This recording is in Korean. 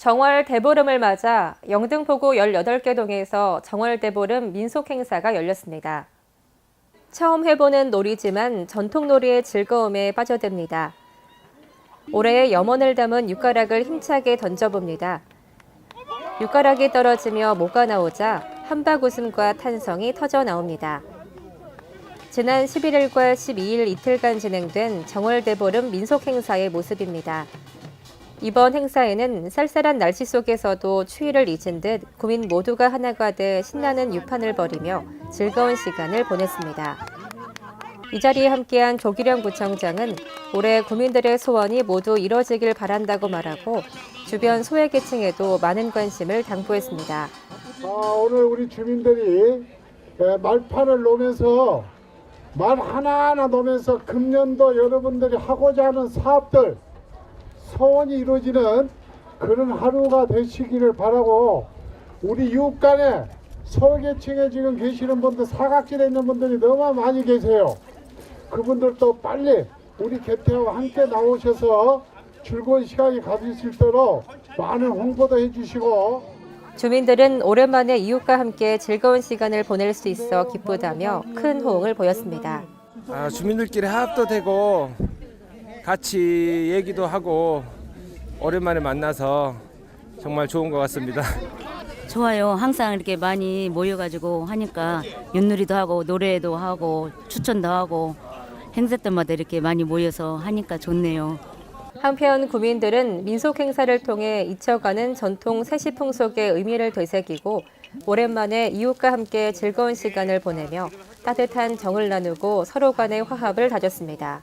정월 대보름을 맞아 영등포구 18개 동에서 정월 대보름 민속 행사가 열렸습니다. 처음 해보는 놀이지만 전통 놀이의 즐거움에 빠져듭니다. 올해의 염원을 담은 육가락을 힘차게 던져봅니다. 육가락이 떨어지며 모가 나오자 한박 웃음과 탄성이 터져 나옵니다. 지난 11일과 12일 이틀간 진행된 정월대보름 민속 행사의 모습입니다. 이번 행사에는 쌀쌀한 날씨 속에서도 추위를 잊은 듯 구민 모두가 하나가 돼 신나는 유판을 벌이며 즐거운 시간을 보냈습니다. 이 자리에 함께한 조기령 구청장은 올해 구민들의 소원이 모두 이뤄지길 바란다고 말하고 주변 소외계층에도 많은 관심을 당부했습니다. 아, 오늘 우리 주민들이 에, 말판을 놓으면서 말 하나하나 놓으면서 금년도 여러분들이 하고자 하는 사업들 소원이 이루어지는 그런 하루가 되시기를 바라고 우리 이웃 간에 소외계층에 지금 계시는 분들 사각지대에 있는 분들이 너무 많이 계세요. 그분들도 빨리 우리 곁에와 함께 나오셔서 즐거운 시간이 가질 수 있도록 많은 홍보도 해주시고 주민들은 오랜만에 이웃과 함께 즐거운 시간을 보낼 수 있어 기쁘다며 큰 호응을 보였습니다. 아, 주민들끼리 화합도 되고 같이 얘기도 하고 오랜만에 만나서 정말 좋은 것 같습니다. 좋아요. 항상 이렇게 많이 모여가지고 하니까 윷놀이도 하고 노래도 하고 추천도 하고 행사 때마다 이렇게 많이 모여서 하니까 좋네요. 한편 구민들은 민속 행사를 통해 잊혀가는 전통 세시 풍속의 의미를 되새기고 오랜만에 이웃과 함께 즐거운 시간을 보내며 따뜻한 정을 나누고 서로 간의 화합을 다졌습니다.